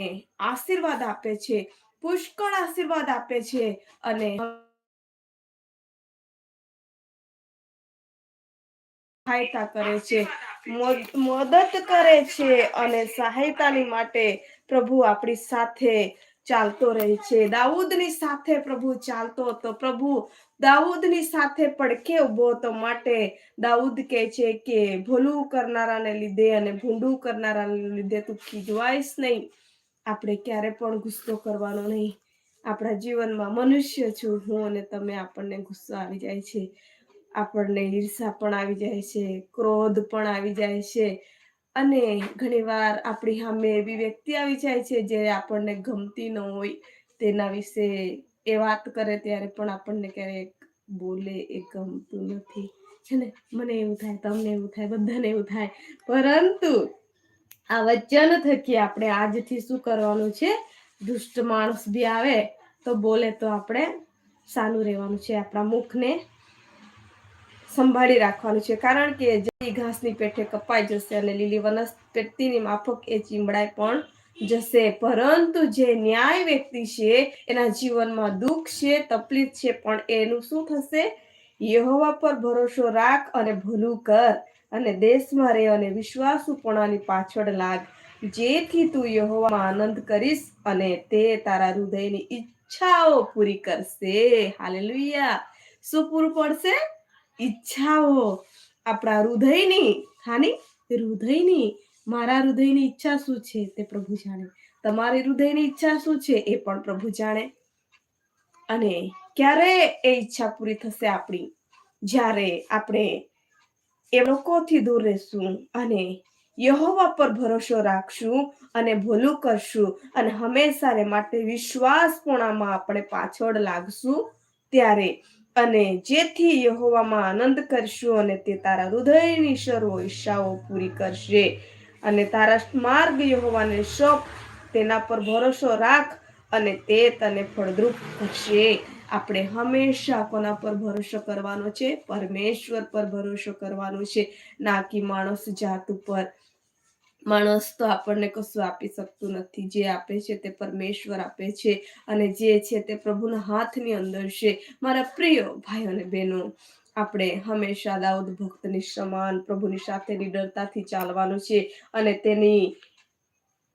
આશીર્વાદ આપે છે, પુષ્કળ આશીર્વાદ આપે છે અને સહાયતા કરે છે મદદ કરે છે અને સહાયતાની માટે પ્રભુ આપણી સાથે ચાલતો રહે છે. દાઉદની સાથે પ્રભુ ચાલતો હતો. પ્રભુ દાઉદની સાથે પડખે ઊભો હતો. માટે દાઉદ કહે છે કે ભલું કરનારાને લીધે અને ભૂંડું કરનારાને લીધે તું ખીજવાઈશ નહીં. આપણે ક્યારે પણ ગુસ્સો કરવાનો નહીં. આપણા જીવનમાં મનુષ્ય છું હું અને તમે આપણને ગુસ્સો આવી જાય છે. આપણને ઈર્ષા પણ આવી જાય છે, ક્રોધ પણ આવી જાય છે અને ઘણીવાર આપણી સામે એવી વ્યક્તિ આવી જાય છે જે આપણને ગમતી ન હોય તેના વિશે એ વાત કરે ત્યારે પણ આપણને ક્યારેક બોલે એ ગમતું નથી. છે ને? મને એવું થાય, તમને એવું થાય, બધાને એવું થાય. પરંતુ આ વચન થકી આપણે આજથી શું કરવાનું છે? દુષ્ટ માણસ બી આવે તો બોલે તો આપણે સારું રહેવાનું છે, આપણા મુખને સંભાળી રાખવાનું છે. કારણ કે જે ઘાસની પેઠે કપાઈ જશે અને લીલી વનસ્પતિની માફક એ ચીમડાય પણ જશે. પરંતુ જે ન્યાય વ્યક્તિ છે, એના જીવનમાં દુઃખ છે, તકલીફ છે, પણ એનું શું થશે? યહોવા પર ભરોસો રાખ અને ભૂલું કર. અને દેશમાં રહે અને વિશ્વાસુપણાની પાછળ લાગ. જેથી તું યહોવામાં આનંદ કરીશ અને તે તારા હૃદયની ઈચ્છાઓ પૂરી કરશે. હાલેલુયા. શું પૂરું પડશે? ઈચ્છાઓ. આપણા હૃદયની, હાની? હૃદયની. મારા હૃદયની ઈચ્છા શું છે તે પ્રભુ જાણે. તમારી હૃદયની ઈચ્છા શું છે એ પણ પ્રભુ જાણે. અને ક્યારે એ ઈચ્છા પૂરી થશે આપણી? જ્યારે આપણે એ લોકોથી દૂર રહેશું અને યહોવા પર ભરોસો રાખશું અને ભૂલું કરશું અને હંમેશા માટે વિશ્વાસપણામાં આપણે પાછળ લાગશું ત્યારે અને જેથી યહોવામાં આનંદ કરશું અને તે તારા હૃદયની સર્વ ઈચ્છાઓ પૂરી કરશે. અને તારા માર્ગ યહોવાને સોંપ, તેના પર ભરોસો રાખ અને તે તને ફળદ્રુપ કરશે. આપણે હંમેશા કોના પર ભરોસો કરવાનો છે? પરમેશ્વર પર ભરોસો કરવાનો છે. ના કે માણસ જાત ઉપર. માણસ તો આપણને કશું આપી શકતું નથી. જે આપે છે તે પરમેશ્વર આપે છે અને જે છે તે પ્રભુના હાથની અંદર છે. મારા પ્રિય ભાઈઓ અને બહેનો, આપણે હંમેશા દાઉદ ભક્તની સમાન પ્રભુની સાથે નિડરતાથી ચાલવાનું છે અને તેની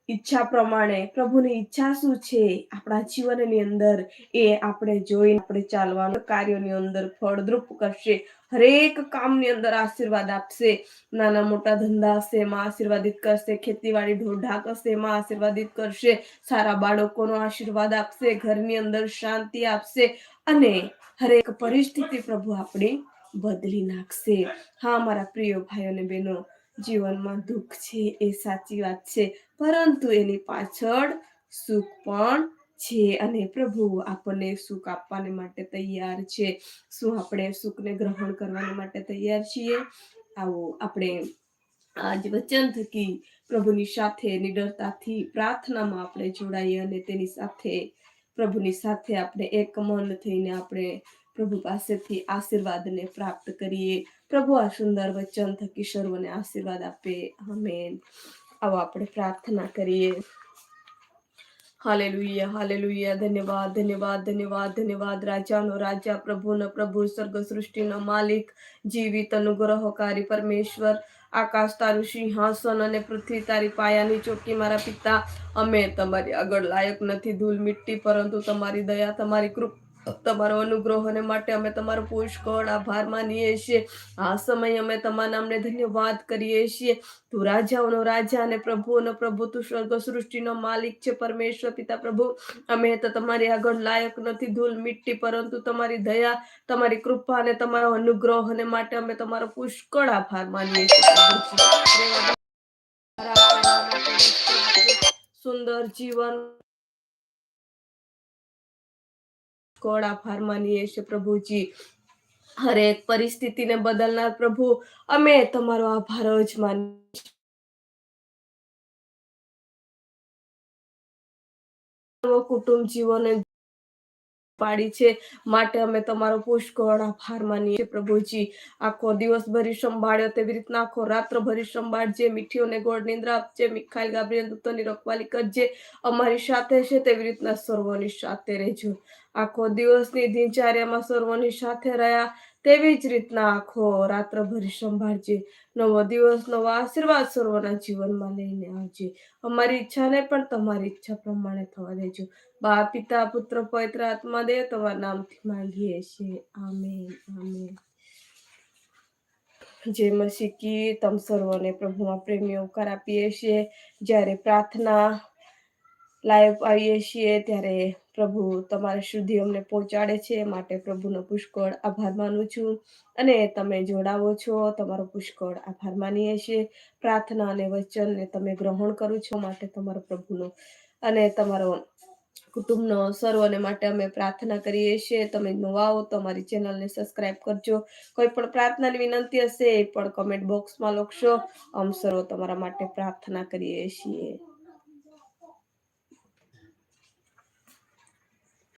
ઈચ્છા પ્રમાણે પ્રભુની ઈચ્છા શું છે? આપણા જીવનની અંદર એ આપણે જોઈને આપણે ચાલવાનું, કાર્યોની અંદર ફળદ્રુપ કરશે, હરેક કામની અંદર આશીર્વાદ આપશે. નાના મોટા ધંધા હશે એમાં આશીર્વાદિત કરશે, ખેતીવાડી ઢોઢાક હશે એમાં આશીર્વાદિત કરશે, સારા બાળકોનો આશીર્વાદ આપશે, ઘરની અંદર શાંતિ આપશે અને હરેક પરિસ્થિતિ પ્રભુ આપણી બદલી નાખશે. હા, મારા પ્રિય ભાઈઓ અને બહેનો જીવનમાં દુઃખ છે એ સાચી વાત છે, પરંતુ એની પાછળ સુખ પણ છે અને પ્રભુ આપણને સુખ આપવાને માટે તૈયાર છે. શું આપણે સુખને ગ્રહણ કરવાને માટે તૈયાર છીએ? આવો આપણે આજ વચન થકી પ્રભુની સાથે નિડરતાથી પ્રાર્થનામાં આપણે જોડાઈએ અને તેની સાથે પ્રભુની સાથે આપણે એક મન થઈને આપણે પ્રભુ પાસેથી આશીર્વાદને પ્રાપ્ત કરીએ. પ્રભુ આ સુંદર વચન થકી સર્વને આશીર્વાદ આપે. આમેન. આવો આપણે પ્રાર્થના કરીએ. Hallelujah hallelujah. ધન્યવાદ ધન્યવાદ ધન્યવાદ ધન્યવાદ. રાજાનો રાજા, પ્રભુનો પ્રભુ સ્વર્ગ સૃષ્ટિનો માલિક, જીવિત, અનુગ્રહકારી પરમેશ્વર. આકાશ તારું સિંહાસન અને પૃથ્વી તારી પાયાની ચોકી મારા પિતા. અમે તમારી આગળ લાયક નથી ધૂલ મિટ્ટી, પરંતુ તમારી દયા, તમારી કૃપા તમારો અનુગ્રહોને માટે અમે તમારો પુષ્કળ આભાર માનીએ છીએ. આ સમય અમે તમારા નામને ધન્યવાદ કરીએ છીએ. તું રાજાઓનો રાજા અને પ્રભુઓનો પ્રભુ, તું સ્વર્ગ સૃષ્ટિનો માલિક છે, પરમેશ્વર પિતા પ્રભુ. અમે તો તમારી આગળ લાયક નથી, ધૂલ મિટ્ટી પરંતુ તમારી દયા, તમારી કૃપા અને તમારો અનુગ્રહ અને માટે અમે તમારો પુષ્કળ આભાર માનીએ છીએ સુંદર જીવન પુષ્કળ આભાર માનીએ છીએ પ્રભુજી. હરેક પરિસ્થિતિને બદલનાર પ્રભુ, અમે તમારો આભાર જ માનીએ કુટુંબ જીવોને પાડી છે, માટે અમે તમારો પુષ્કળ આભાર માનીએ છીએ પ્રભુજી. આખો દિવસ ભરી સંભાળ્યો તેવી રીતના, આખો રાત્ર ભરી સંભાળજે મીઠીઓને ગોળ નિંદ્રા આપજે મિખાઈલ ગાબ્રિયલ દૂતોની રખવાલી કરજે, અમારી સાથે છે તેવી રીતના સર્વોની સાથે રહેજો. આખો દિવસની દિનચર્યામાં સર્વની સાથે રહ્યા તેવી જ રીતના આખો રાત્રભરી સંભાળજે. નવો દિવસ, નવો આશીર્વાદ સર્વના જીવનમાં લઈને આવજે. અમારી ઈચ્છાને પણ તમારી ઈચ્છા પ્રમાણે થવા દેજો. બા, પિતા, પુત્ર, પવિત્ર આત્મા દે તમારા નામથી માંગીએ છીએ. Amen amen. જે મસી કી તમ સર્વને પ્રભુમાં પ્રેમી ઉપકાર આપીએ છીએ, જ્યારે પ્રાર્થના લાઈવ આવીએ છીએ ત્યારે પ્રભુ તમારા સુધી અમને પહોંચાડે છે. માટે પ્રભુનો પુષ્કળ આભાર માનું છું. અને તમે જોડાવો છો. તમારો પુષ્કળ આભાર માનીએ છીએ. પ્રાર્થના અને વચનને તમે ગ્રહણ કરો છો. માટે તમારો પ્રભુનો અને તમારો કુટુંબનો સર્વને માટે અમે પ્રાર્થના કરીએ છીએ. તમે નવા હો તો અમારી ચેનલને સબસ્ક્રાઇબ કરજો. કોઈ પણ પ્રાર્થનાની વિનંતી હશે એ પણ કમેન્ટ બોક્સમાં લખશો. અમ સર્વ તમારા માટે પ્રાર્થના કરીએ છીએ.